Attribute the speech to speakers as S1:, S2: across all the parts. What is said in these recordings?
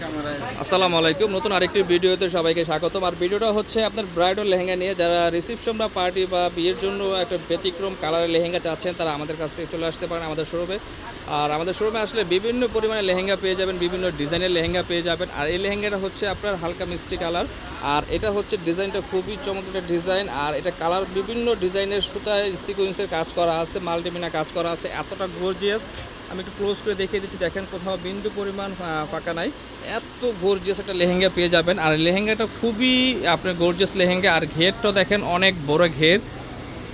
S1: আসসালামু আলাইকুম। নতুন আরেকটি ভিডিওতে সবাইকে স্বাগতম। আর ভিডিওটা হচ্ছে আপনার ব্রাইডাল লেহেঙ্গা নিয়ে। যারা রিসেপশন বা পার্টি বা বিয়ের জন্য একটা ব্যতিক্রম কালারের লেহেঙ্গা চাচ্ছেন, তারা আমাদের কাছ থেকে চলে আসতে পারেন আমাদের শোরুমে আর আমাদের শোরুমে আসলে বিভিন্ন পরিমাণে লেহেঙ্গা পেয়ে যাবেন, বিভিন্ন ডিজাইনের লেহেঙ্গা পেয়ে যাবেন। আর এই লেহেঙ্গাটা হচ্ছে আপনার হালকা মিষ্টি কালার। আর এটা হচ্ছে ডিজাইনটা খুবই চমৎকার ডিজাইন। আর এটা কালার বিভিন্ন ডিজাইনের সুতায় সিকোয়েন্সের কাজ করা আছে মাল্টিমিনা কাজ করা আছে। এতটা গর্জিয়াস আমি একটু ক্লোজ করে দেখিয়ে দিচ্ছি। দেখেন কোথাও বিন্দু পরিমাণ ফাঁকা নাই। এত গর্জিয়াস একটা লেহেঙ্গা পেয়ে যাবেন। আর লেহেঙ্গাটা খুবই আপনার গর্জিয়াস লেহেঙ্গা। আর ঘেরটা দেখেন অনেক বড় ঘের।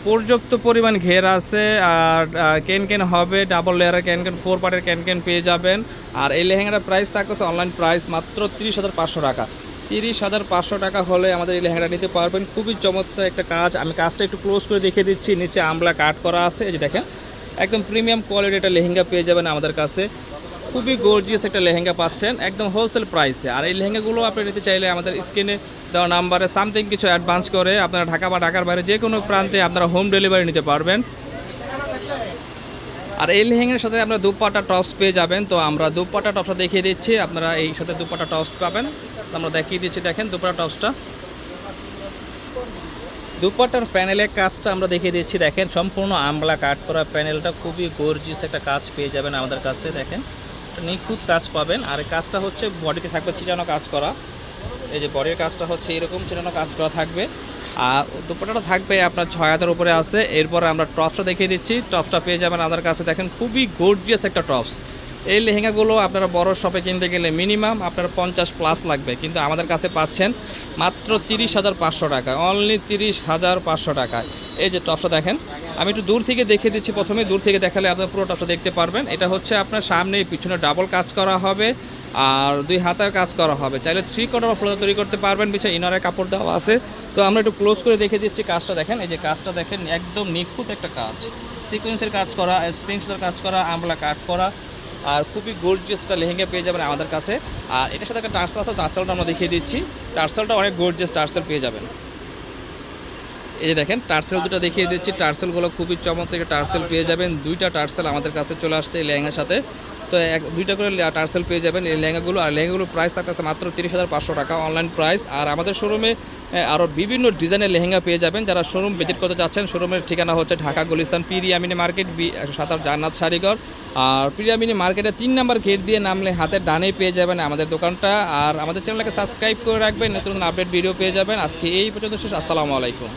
S1: পর্যাপ্ত পরিমাণ ঘের আছে। আর আহ, ক্যান ক্যান হবে ডাবল লেয়ারের ক্যান ক্যান ফোর পার্টের ক্যান ক্যান পেয়ে যাবেন। আর এই লেহেঙ্গাটার প্রাইস থাকছে অনলাইন প্রাইস মাত্র তিরিশ হাজার পাঁচশো টাকা। তিরিশ হাজার পাঁচশো টাকা হলে আমাদের এই লেহেঙ্গাটা নিতে পারবেন। খুবই চমৎকার একটা কাজ। আমি কাজটা একটু ক্লোজ করে দেখিয়ে দিচ্ছি। নিচে আমলা কাট করা আছে। এই যে দেখেন একদম প্রিমিয়াম কোয়ালিটি একটা লেহেঙ্গা পেয়ে যাবেন আমাদের কাছে। খুবই গর্জিয়াস একটা লেহেঙ্গা পাচ্ছেন, একদম হোলসেল প্রাইসে আর এই লেহেঙ্গাগুলো আপনি নিতে চাইলে আমাদের স্ক্রিনে দেওয়া নাম্বারে সামথিং কিছু অ্যাডভান্স করে আপনারা ঢাকা বা ঢাকার বাইরে যে কোনো প্রান্তে আপনারা হোম ডেলিভারি নিতে পারবেন। আর এই লেহেঙ্গার সাথে আমরা দুপাটা টপস পেয়ে যাবেন। তো আমরা দুপাটা টপসটা দেখিয়ে দিচ্ছি, আপনারা এই সাথে দুপাটা টপস পাবেন। আমরা দেখিয়ে দিচ্ছি, দেখেন দুপাটা টপসটা দুপাটার প্যানেলের কাজটা আমরা দেখিয়ে দিচ্ছি। দেখেন, সম্পূর্ণ আমলা কাট করা প্যানেলটা খুবই গর্জিয়াস একটা কাজ পেয়ে যাবেন আমাদের কাছে, দেখেন। নিখুঁত কাজ পাবেন। আর কাজটা হচ্ছে বডিতে থাকবে ছিটানো কাজ করা। এই যে বডির কাজটা হচ্ছে এরকম ছিটানো কাজ করা থাকবে। আর দুপাটাটা থাকবে আপনার ছয় হাজার উপরে আছে। এরপরে আমরা টপসটা দেখিয়ে দিচ্ছি। টপসটা পেয়ে যাবেন আমাদের কাছে। দেখেন, খুবই গর্জিয়াস একটা টপস এই লেহেঙ্গাগুলো আপনারা বড় শপে কিনতে গেলে মিনিমাম আপনার পঞ্চাশ প্লাস লাগবে। কিন্তু আমাদের কাছে পাচ্ছেন মাত্র তিরিশ হাজার পাঁচশো টাকা অনলি তিরিশ হাজার পাঁচশো টাকায় এই যে টপসটা দেখেন, আমি একটু দূর থেকে দেখিয়ে দিচ্ছি প্রথমে, দূর থেকে দেখালে আপনার পুরো টপসটা দেখতে পারবেন। এটা হচ্ছে আপনার সামনে পিছনে ডাবল কাজ করা হবে, আর দুই হাতায় কাজ করা হবে। চাইলে থ্রি কোয়ার্টার বা ফ্লোর তৈরি করতে পারবেন পিছিয়ে ইনারে কাপড় দেওয়া আছে। তো আমরা একটু ক্লোজ করে দেখে দিচ্ছি কাজটা দেখেন। এই যে কাজটা দেখেন, একদম নিখুঁত একটা কাজ। সিকোয়েন্সের কাজ করা স্প্রিংসের কাজ করা, আমলা কাট করা আর খুবই গর্জিয়াস একটা লেহেঙ্গা পেয়ে যাবেন আমাদের কাছে। আর এটার সাথে একটা টার্সেল আছে, টার্সেলটা আমরা দেখিয়ে দিচ্ছি। টার্সেলটা অনেক গর্জিয়াস টার্সেল পেয়ে যাবেন। এই যে দেখেন, টার্সেল দুটো দেখিয়ে দিচ্ছি। টার্সেলগুলো খুবই চমৎকার টার্সেল পেয়ে যাবেন। দুইটা টার্সেল আমাদের কাছে চলে আসছে এই লেহেঙ্গার সাথে। তো এক, দুইটা করে টার্সেল পেয়ে যাবেন এই লেহেঙ্গাগুলো। আর লেহেঙ্গাগুলোর প্রাইস থাকছে মাত্র তিরিশ হাজার পাঁচশো টাকা অনলাইন প্রাইস আর আমাদের শোরুমে আরও বিভিন্ন ডিজাইনের লেহেঙ্গা পেয়ে যাবেন। যারা শোরুম ভিজিট করতে চাচ্ছেন শোরুমের ঠিকানা হচ্ছে ঢাকা গুলিস্তান পিরিয়ামিনি মার্কেট, বি একশো সাতাশ জান্নাত শাড়িঘর। আর পিরিয়ামিনি মার্কেটে তিন নাম্বার গেট দিয়ে নামলে হাতের ডানেই পেয়ে যাবেন আমাদের দোকানটা। আর আমাদের চ্যানেলকে সাবস্ক্রাইব করে রাখবেন। নতুন আপডেট ভিডিও পেয়ে যাবেন। আজকে এই পর্যন্ত শেষ। আসসালামু আলাইকুম।